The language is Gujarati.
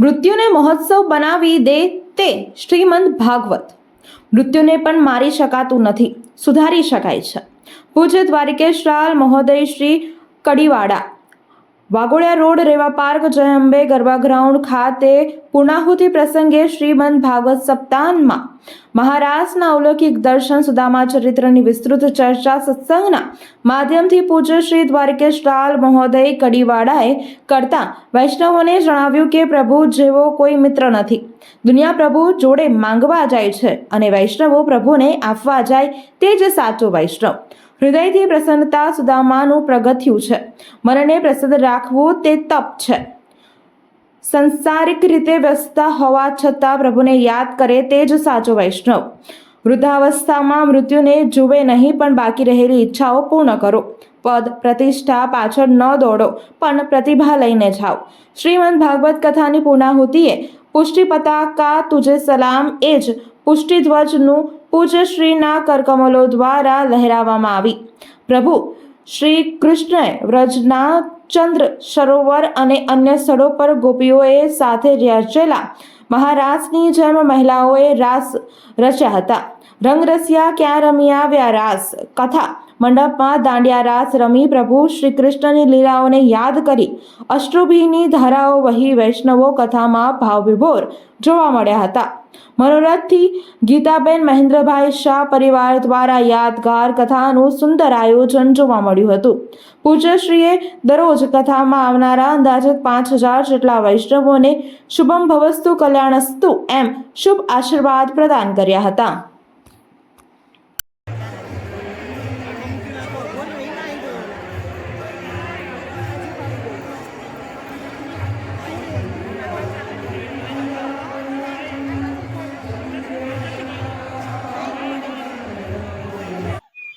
મૃત્યુને મહોત્સવ બનાવી દે તે શ્રીમંત ભાગવત. મૃત્યુને પણ મારી શકાતું નથી, સુધારી શકાય છે. પૂજ્ય દ્વારિકેશ મહોદય શ્રી કડીવાડા વાઘોડિયા રોડ રેવા પાર્ક જય અંબે ગરબા ગ્રાઉન્ડ ખાતે પૂર્ણાહુતિ પ્રસંગે શ્રીમંત ભાગવત સપ્તાહમાં મહારાજના અલૌકિક દર્શન સુદામા ચરિત્રની વિસ્તૃત ચર્ચા સત્સંગના માધ્યમથી પૂજ્ય શ્રી દ્વારકેશ લાલ મહોદય કડીવાડાએ કરતા વૈષ્ણવોને જણાવ્યું કે પ્રભુ જેવો કોઈ મિત્ર નથી. દુનિયા પ્રભુ જોડે માંગવા જાય છે અને વૈષ્ણવો પ્રભુને આપવા જાય તે જ સાચો વૈષ્ણવ. હૃદયથી પ્રસન્નતા સુદામાનું પ્રગથ્યું છે. મનને પ્રસન્ન રાખવું તે તપ છે. સંસારિક રીતે વ્યસ્ત હોવા છતાં પ્રભુને યાદ કરે તે જ સાચો વૈષ્ણવ. વૃદ્ધાવસ્થામાં મૃત્યુને જુએ નહીં પણ બાકી રહેલી ઈચ્છાઓ પૂર્ણ કરો. પદ, પ્રતિષ્ઠા પાછળ ન દોડો, પણ પ્રતિભા લઈને જાઓ. શ્રીમદ ભાગવત કથાની પૂર્ણાહુતિએ પુષ્ટિ પતાકા તુજે સલામ એ જ પુષ્ટિધ્વજનું પૂજ્ય શ્રીના કરકમલો દ્વારા લહેરાવવામાં આવી. પ્રભુ, શ્રી કૃષ્ણએ વ્રજના ચંદ્ર સરોવર અને અન્ય સ્થળો પર ગોપીઓએ સાથે રચેલા મહારાસની જેમ મહિલાઓએ રાસ રચ્યા હતા. રંગરસિયા ક્યાં રમી આવ્યા? રાસ, કથા મંડપમાં દાંડિયા રાસ રમી પ્રભુ શ્રી કૃષ્ણની લીલાઓને યાદ કરી અષ્ટભીની ધારાઓ વહી વૈષ્ણવો કથામાં ભાવવિભોર જોવા મળ્યા હતા. મનોરથથી ગીતાબેન મહેન્દ્રભાઈ શાહ પરિવાર દ્વારા યાદગાર કથાનું સુંદર આયોજન જોવા મળ્યું હતું. પૂજ્યશ્રીએ દરરોજ કથામાં આવનારા અંદાજિત પાંચ હજાર જેટલા વૈષ્ણવોને શુભમ ભવસ્તુ કલ્યાણસ્તુ એમ શુભ આશીર્વાદ પ્રદાન કર્યા હતા.